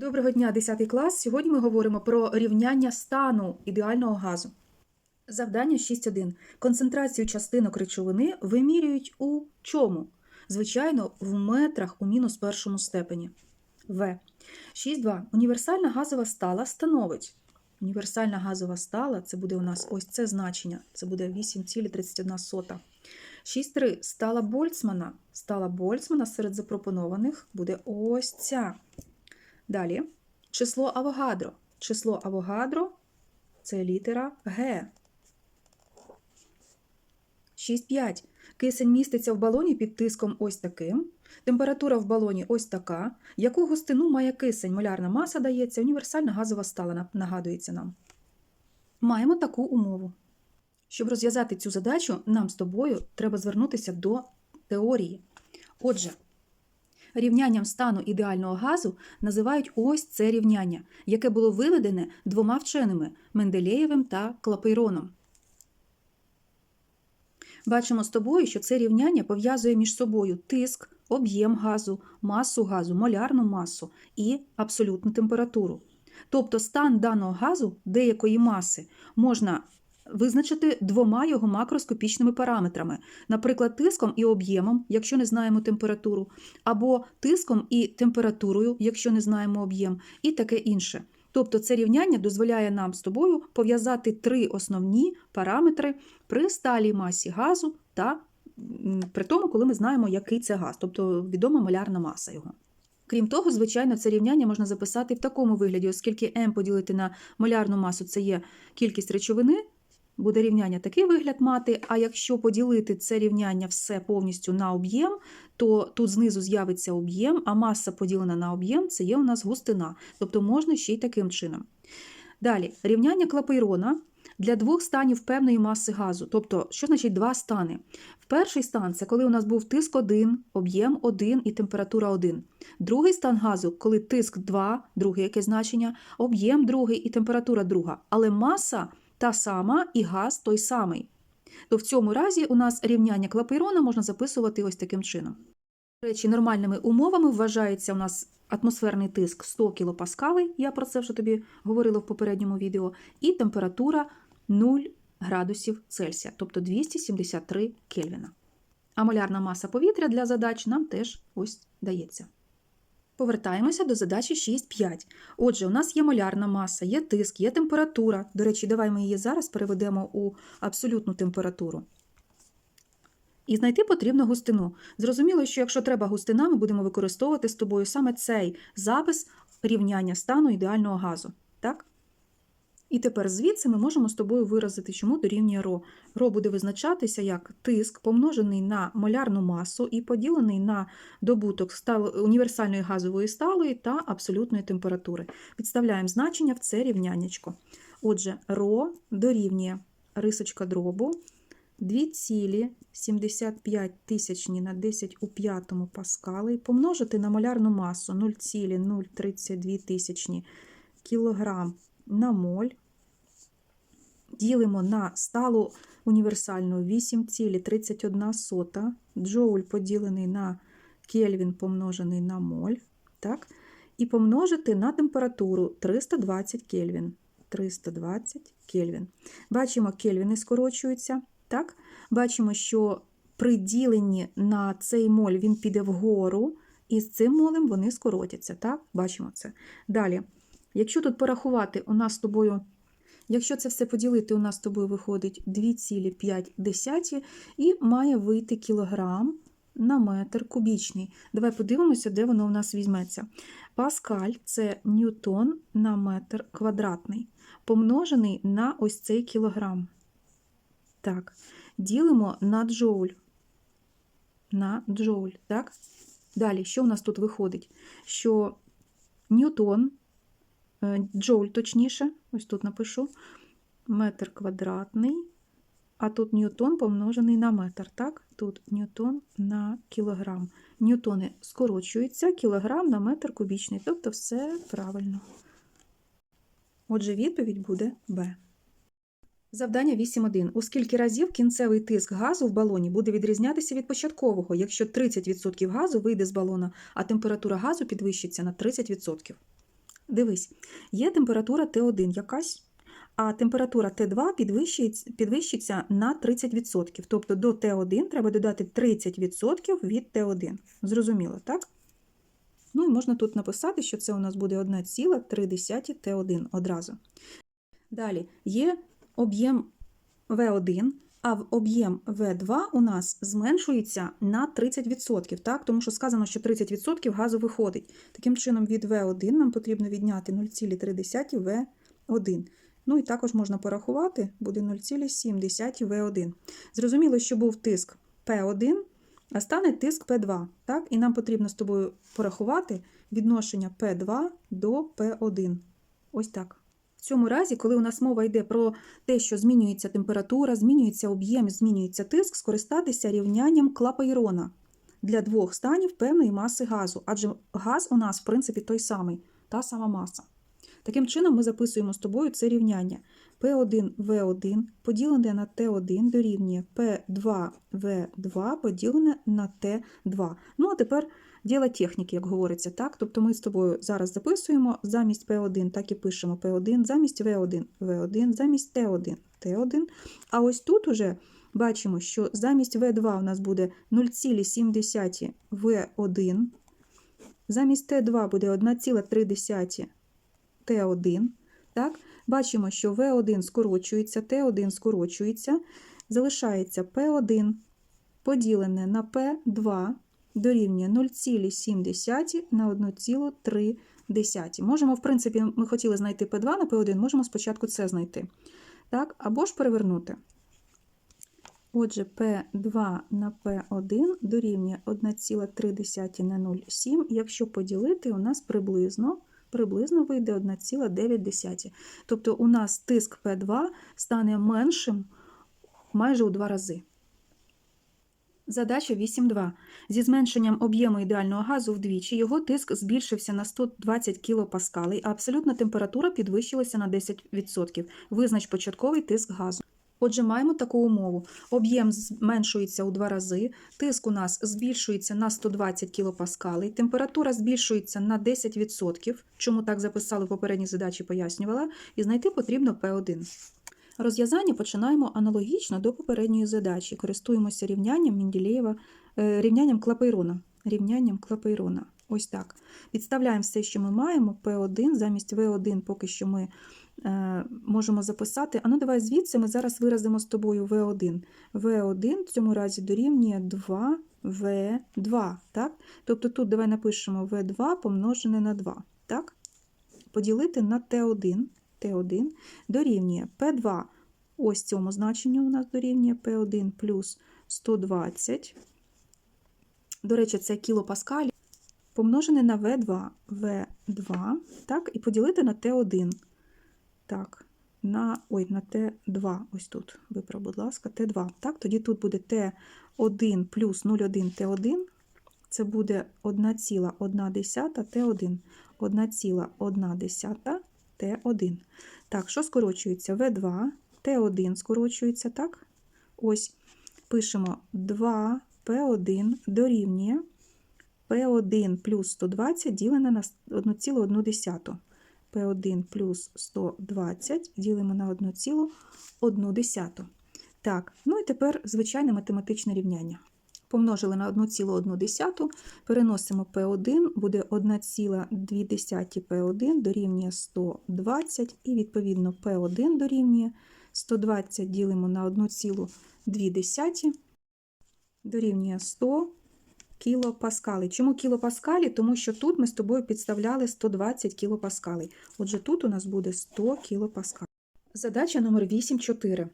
Доброго дня, 10 клас. Сьогодні ми говоримо про рівняння стану ідеального газу. Завдання 6.1. Концентрацію частинок речовини вимірюють у чому? Звичайно, в метрах у мінус першому степені. В. 6.2. Універсальна газова стала становить. Універсальна газова стала це буде у нас ось це значення. Це буде 8,31. 6.3. Стала Больцмана. Стала Больцмана серед запропонованих буде ось ця. Далі. Число Авогадро. Число Авогадро це літера Г. 6,5. Кисень міститься в балоні під тиском ось таким. Температура в балоні ось така. Яку густину має кисень? Молярна маса дається, універсальна газова стала нагадується нам. Маємо таку умову. Щоб розв'язати цю задачу, нам з тобою треба звернутися до теорії. Отже, рівнянням стану ідеального газу називають ось це рівняння, яке було виведене двома вченими Менделєєвим та Клапейроном. Бачимо з тобою, що це рівняння пов'язує між собою тиск, об'єм газу, масу газу, молярну масу і абсолютну температуру. Тобто стан даного газу деякої маси можна визначити двома його макроскопічними параметрами, наприклад, тиском і об'ємом, якщо не знаємо температуру, або тиском і температурою, якщо не знаємо об'єм, і таке інше. Тобто це рівняння дозволяє нам з тобою пов'язати три основні параметри при сталій масі газу та при тому, коли ми знаємо, який це газ, тобто відома малярна маса його. Крім того, звичайно, це рівняння можна записати в такому вигляді, оскільки m поділити на малярну масу це є кількість речовини, буде рівняння такий вигляд мати. А якщо поділити це рівняння все повністю на об'єм, то тут знизу з'явиться об'єм, а маса поділена на об'єм це є у нас густина. Тобто можна ще й таким чином. Далі, рівняння Клапейрона для двох станів певної маси газу. Тобто, що значить два стани? В перший стан це коли у нас був тиск 1, об'єм 1 і температура 1. Другий стан газу, коли тиск 2, друге яке значення, об'єм другий і температура друга. Але маса та сама і газ той самий. То в цьому разі у нас рівняння Клапейрона можна записувати ось таким чином. До речі, нормальними умовами вважається у нас атмосферний тиск 100 кПа, я про це вже тобі говорила в попередньому відео, і температура 0 градусів Цельсія, тобто 273 Кельвіна. А молярна маса повітря для задач нам теж ось дається. Повертаємося до задачі 6.5. Отже, у нас є молярна маса, є тиск, є температура. До речі, давай ми її зараз переведемо у абсолютну температуру. І знайти потрібно густину. Зрозуміло, що якщо треба густина, ми будемо використовувати з тобою саме цей запис рівняння стану ідеального газу. Так? І тепер звідси ми можемо з тобою виразити, чому дорівнює ро. Ро буде визначатися як тиск, помножений на молярну масу і поділений на добуток універсальної газової сталої та абсолютної температури. Підставляємо значення в це рівняннячко. Отже, ро дорівнює рисочка дробу 2,75 тисячні на 10 у п'ятому паскали помножити на молярну масу 0,032 тисячні кілограм на моль. Ділимо на сталу універсальну 8,31 джоуль поділений на кельвін помножений на моль. Так? І помножити на температуру 320 кельвін. 320 кельвін. Бачимо, кельвіни скорочуються. Так? Бачимо, що при діленні на цей моль він піде вгору, і з цим молем вони скоротяться. Так? Бачимо це. Далі. Якщо тут порахувати, у нас з тобою, якщо це все поділити, у нас з тобою виходить 2,5 і має вийти кілограм на метр кубічний. Давай подивимося, де воно у нас візьметься. Паскаль це ньютон на метр квадратний, помножений на ось цей кілограм. Так, ділимо на джоуль. На джоуль, так? Далі, що у нас тут виходить? Що ньютон джоуль точніше, ось тут напишу, метр квадратний, а тут ньютон помножений на метр. Так? Тут ньютон на кілограм. Ньютони скорочуються, кілограм на метр кубічний, тобто все правильно. Отже, відповідь буде Б. Завдання 8.1. У скільки разів кінцевий тиск газу в балоні буде відрізнятися від початкового, якщо 30% газу вийде з балона, а температура газу підвищиться на 30%? Дивись, є температура Т1 якась, а температура Т2 підвищується, підвищиться на 30%. Тобто до Т1 треба додати 30% від Т1. Зрозуміло, так? Ну і можна тут написати, що це у нас буде 1,3 Т1 одразу. Далі є об'єм В1, а в об'єм В2 у нас зменшується на 30%, так? тому що сказано, що 30% газу виходить. Таким чином, від В1 нам потрібно відняти 0,3 В1. Ну і також можна порахувати, буде 0,7 В1. Зрозуміло, що був тиск П1, а стане тиск П2. Так? І нам потрібно з тобою порахувати відношення П2 до П1. Ось так. В цьому разі, коли у нас мова йде про те, що змінюється температура, змінюється об'єм, змінюється тиск, скористатися рівнянням Клапейрона для двох станів певної маси газу, адже газ у нас, в принципі, той самий, та сама маса. Таким чином, ми записуємо з тобою це рівняння. P1V1 поділене на T1 дорівнює P2V2 поділене на T2. Ну, а тепер діло техніки, як говориться, так? Тобто ми з тобою зараз записуємо замість P1, так і пишемо P1, замість V1, V1, замість T1, T1. А ось тут уже бачимо, що замість V2 у нас буде 0,7 V1, замість T2 буде 1,3 Т1. Так? Бачимо, що В1 скорочується, Т1 скорочується, залишається П1 поділене на П2 дорівнює 0,7 на 1,3. Можемо, в принципі, ми хотіли знайти П2 на П1, можемо спочатку це знайти. Так? Або ж перевернути. Отже, P2 на P1 дорівнює 1,3 на 0,7. Якщо поділити, у нас приблизно приблизно вийде 1,9. Тобто у нас тиск P2 стане меншим майже у два рази. Задача 8.2. Зі зменшенням об'єму ідеального газу вдвічі його тиск збільшився на 120 кПа, а абсолютна температура підвищилася на 10%. Визнач початковий тиск газу. Отже, маємо таку умову. Об'єм зменшується у два рази, тиск у нас збільшується на 120 кПа, температура збільшується на 10%, чому так записали в попередній задачі, пояснювала, і знайти потрібно P1. Розв'язання починаємо аналогічно до попередньої задачі. Користуємося рівнянням Менділеєва, е, рівнянням Клапейрона. Рівнянням Клапейрона. Ось так. Відставляємо все, що ми маємо, P1, замість V1 поки що ми е, можемо записати. А ну давай звідси ми зараз виразимо з тобою V1. V1 в цьому разі дорівнює 2V2. Так? Тобто тут давай напишемо V2 помножене на 2. Так? Поділити на T1. Т1 дорівнює P2. Ось цьому значенню у нас дорівнює P1 плюс 120. До речі, це кілопаскаль помножене на V2. V2, так, і поділити на Т1. Так, на, ой, на Т2. Ось тут, виправ, будь ласка, Т2. Так, тоді тут буде Т1 плюс 0,1 Т1. Це буде 1,1 Т1. 1,1 Т1. Так, що скорочується? В2, Т1 скорочується, так? Ось пишемо 2П1 дорівнює П1 плюс 120 ділене на 1,1. П1 плюс 120 ділимо на 1,1. Так, ну і тепер звичайне математичне рівняння. Помножили на 1,1, переносимо P1, буде 1,2 P1 дорівнює 120, і відповідно P1 дорівнює 120 ділимо на 1,2 дорівнює 100 кілопаскалей. Чому кілопаскалі? Тому що тут ми з тобою підставляли 120 кілопаскалей. Отже, тут у нас буде 100 кілопаскалей. Задача номер 8.4.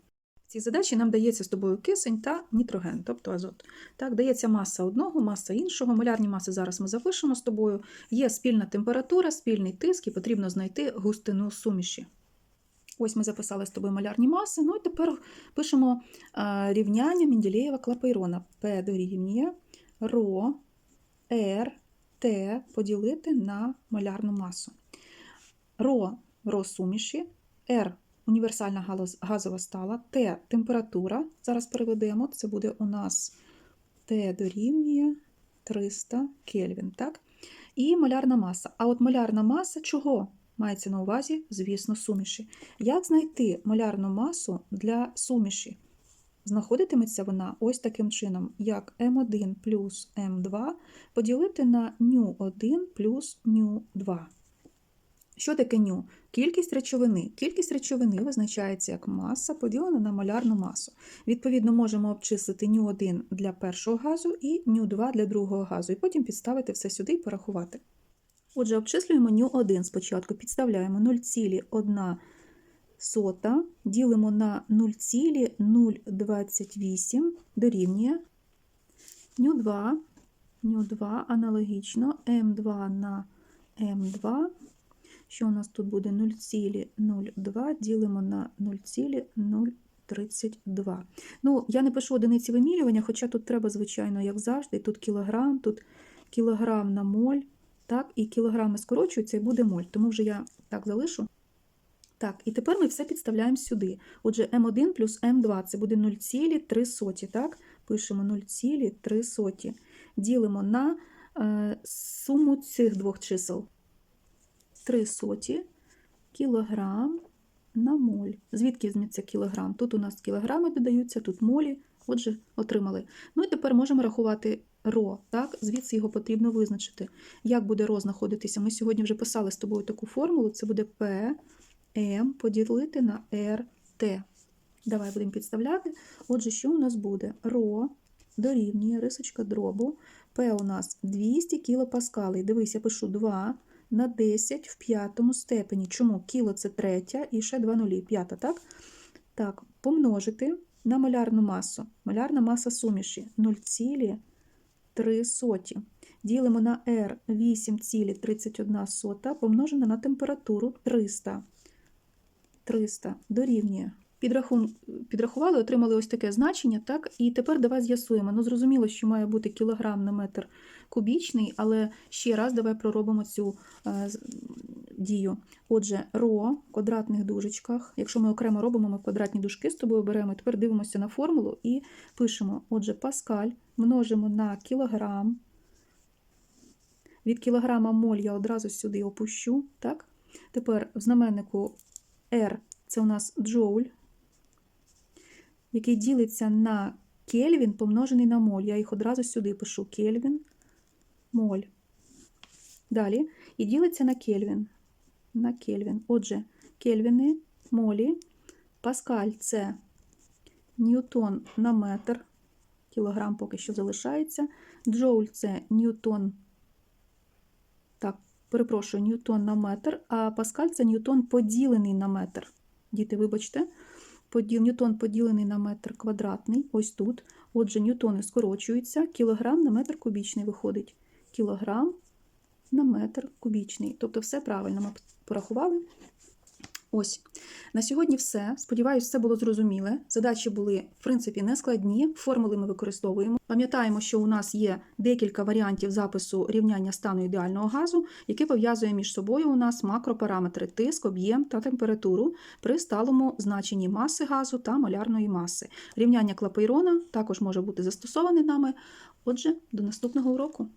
Цій задачі нам дається з тобою кисень та нітроген, тобто азот. Так, дається маса одного, маса іншого. Молярні маси зараз ми запишемо з тобою. Є спільна температура, спільний тиск, і потрібно знайти густину суміші. Ось ми записали з тобою малярні маси. Ну і тепер пишемо а, рівняння Менділеєва клапейрона. P дорівнює ро, R, T поділити на малярну масу. Ро ро суміші, R універсальна газова стала, Т температура. Зараз переведемо, це буде у нас Т дорівнює 300 Кельвін. так? І малярна маса. А от малярна маса чого? Мається на увазі, звісно, суміші. Як знайти молярну масу для суміші? Знаходитиметься вона ось таким чином, як М1 плюс М2 поділити на ню1 плюс ню2. Що таке ню? Кількість речовини. Кількість речовини визначається як маса поділена на молярну масу. Відповідно, можемо обчислити ню1 для першого газу і ню2 для другого газу, і потім підставити все сюди і порахувати. Отже, обчислюємо ню1 спочатку, підставляємо 0,1 сота, ділимо на 0,028 дорівнює ню2, ню2 аналогічно М2 на М2 що у нас тут буде 0,02 ділимо на 0,032. Ну, я не пишу одиниці вимірювання, хоча тут треба, звичайно, як завжди, тут кілограм, тут кілограм на моль, так, і кілограми скорочуються, і буде моль. Тому вже я так залишу. Так, і тепер ми все підставляємо сюди. Отже, М1 плюс М2 це буде 0,3, так? Пишемо 0,3. Ділимо на е, суму цих двох чисел. 3 соті кілограм на моль. Звідки візьметься кілограм? Тут у нас кілограми додаються, тут молі. Отже, отримали. Ну і тепер можемо рахувати ро. Так? Звідси його потрібно визначити. Як буде ро знаходитися? Ми сьогодні вже писали з тобою таку формулу. Це буде P, M поділити на R, T. Давай будемо підставляти. Отже, що у нас буде? Ро дорівнює рисочка дробу. P у нас 200 кілопаскалей. Дивись, я пишу 2 на 10 в п'ятому степені. Чому? Кіло це третя і ще 2 нулі, п'ята, так? Так, помножити на молярну масу. Молярна маса суміші 0,3. Ділимо на R 8,31 помножено на температуру 300. 300 дорівнює. Підрахували, отримали ось таке значення, так? І тепер давай з'ясуємо. Ну, зрозуміло, що має бути кілограм на метр кубічний, але ще раз давай проробимо цю е, дію. Отже, ро в квадратних дужечках. Якщо ми окремо робимо, ми квадратні дужки з тобою беремо. Тепер дивимося на формулу і пишемо: отже, паскаль множимо на кілограм. Від кілограма моль я одразу сюди опущу. так? Тепер в знаменнику R це у нас джоуль, який ділиться на кельвін помножений на моль. Я їх одразу сюди пишу кельвін, моль. Далі і ділиться на кельвін. На кельвін. Отже, кельвіни, молі, паскаль це ньютон на метр, кілограм поки що залишається. Джоуль це ньютон, так, перепрошую, ньютон на метр, а паскаль це ньютон поділений на метр. Діти, вибачте, поділ, ньютон поділений на метр квадратний, ось тут. Отже, ньютони скорочуються, кілограм на метр кубічний виходить. Кілограм на метр кубічний. Тобто все правильно ми порахували. Ось. На сьогодні все. Сподіваюсь, все було зрозуміле. Задачі були, в принципі, нескладні. Формули ми використовуємо. Пам'ятаємо, що у нас є декілька варіантів запису рівняння стану ідеального газу, яке пов'язує між собою у нас макропараметри тиск, об'єм та температуру при сталому значенні маси газу та малярної маси. Рівняння Клапейрона також може бути застосоване нами. Отже, до наступного уроку.